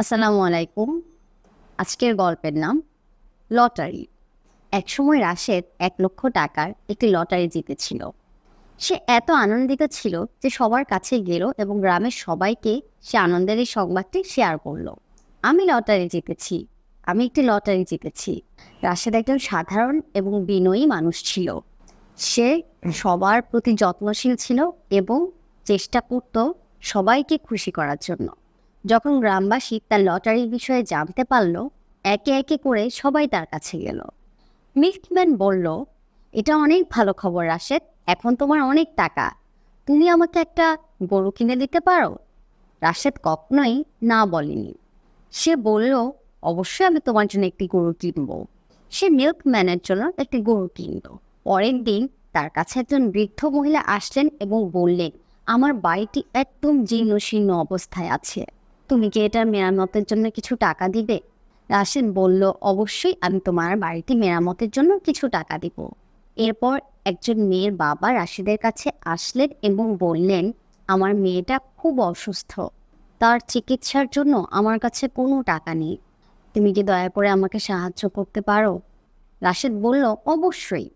আসসালামু আলাইকুম। আজকের গল্পের নাম, লটারি। একসময় রাশেদ এক লক্ষ টাকার একটি লটারি জিতেছিল। সে এত আনন্দিত ছিল যে সবার কাছে গেল এবং গ্রামের সবাইকে সে আনন্দের এই সংবাদটি শেয়ার করল। আমি লটারি জিতেছি, আমি একটি লটারি জিতেছি। রাশেদ একজন সাধারণ এবং বিনয়ী মানুষ ছিল। সে সবার প্রতি যত্নশীল ছিল এবং চেষ্টা করত সবাইকে খুশি করার জন্য। যখন গ্রামবাসী তার লটারির বিষয়ে জানতে পারল, একে একে করে সবাই তার কাছে গেল। মিল্কম্যান বলল, এটা অনেক ভালো খবর রাশেদ, এখন তোমার অনেক টাকা। তুমি আমাকে একটা গরু কিনে দিতে পারো? রাশেদ কখনোই না বলেনি। সে বলল, অবশ্যই আমি তোমার জন্য একটি গরু কিনব। সে মিল্কম্যানের জন্য একটি গরু কিনল। পরের দিন তার কাছে একজন বৃদ্ধ মহিলা আসলেন এবং বললেন, আমার বাড়িটি একদম জীর্ণ শীর্ণ অবস্থায় আছে। তুমি কি এটা মেরামতের জন্য কিছু টাকা দিবে? রাশেদ বলল, অবশ্যই, আমি তোমার বাড়িটি মেরামতের জন্য কিছু টাকা দিব। এরপর একজন মেয়ের বাবা রাশিদের কাছে আসলেন এবং বললেন, আমার মেয়েটা খুব অসুস্থ। তার চিকিৎসার জন্য আমার কাছে কোনো টাকা নেই। তুমি কি দয়া করে আমাকে সাহায্য করতে পারো? রাশেদ বলল, অবশ্যই।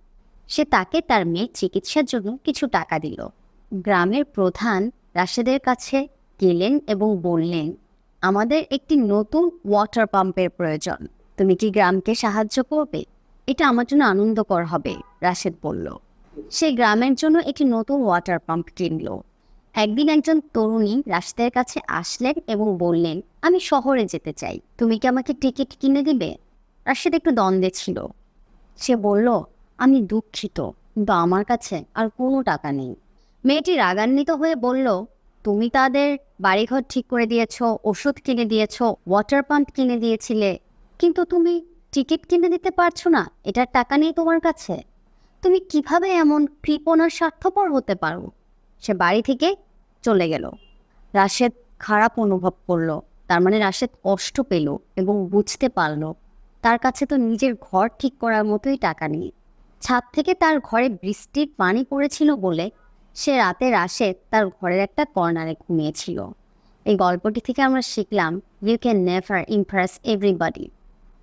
সে তাকে তার মেয়ের চিকিৎসার জন্য কিছু টাকা দিল। গ্রামের প্রধান রাশেদের কাছে গেলেন এবং বললেন আমাদের একটি নতুন ওয়াটার পাম্পের প্রয়োজন। তুমি কি গ্রামকে সাহায্য করবে? এটা আমার জন্য আনন্দকর হবে, রাশেদ বলল। সে গ্রামের জন্য একটি নতুন ওয়াটার পাম্প কিনল। একদিন একজন তরুণী রাশেদের কাছে আসলেন এবং বললেন, আমি শহরে যেতে চাই। তুমি কি আমাকে টিকিট কিনে দিবে? রাশেদ একটু দ্বন্দ্বে ছিল। সে বলল, আমি দুঃখিত, কিন্তু আমার কাছে আর কোনো টাকা নেই। মেয়েটি রাগান্বিত হয়ে বলল তুমি তাদের বাড়িঘর ঠিক করে দিয়েছ, ওষুধ কিনে দিয়েছ ওয়াটার পাম্প কিনে দিয়েছিলে, কিন্তু তুমি টিকিট কিনে দিতে পারছ না, এটার টাকা নেই তোমার কাছে। তুমি কীভাবে এমন কৃপণার স্বার্থপর হতে পারো? সে বাড়ি থেকে চলে গেল। রাশেদ খারাপ অনুভব করল, তার মানে রাশেদ কষ্ট পেল এবং বুঝতে পারল, তার কাছে তো নিজের ঘর ঠিক করার মতোই টাকা নেই। ছাদ থেকে তার ঘরে বৃষ্টির পানি পড়েছিল বলে সে রাতে রাশেদ তার ঘরের একটা কর্নারে ঘুমিয়েছিল। এই গল্পটি থেকে আমরা শিখলাম you can never impress everybody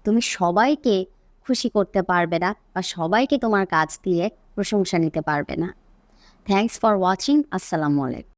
তুমি সবাইকে খুশি করতে পারবে না বা সবাইকে তোমার কাজ দিয়ে প্রশংসা নিতে পারবে না। থ্যাংকস ফর ওয়াচিং আসসালামু আলাইকুম।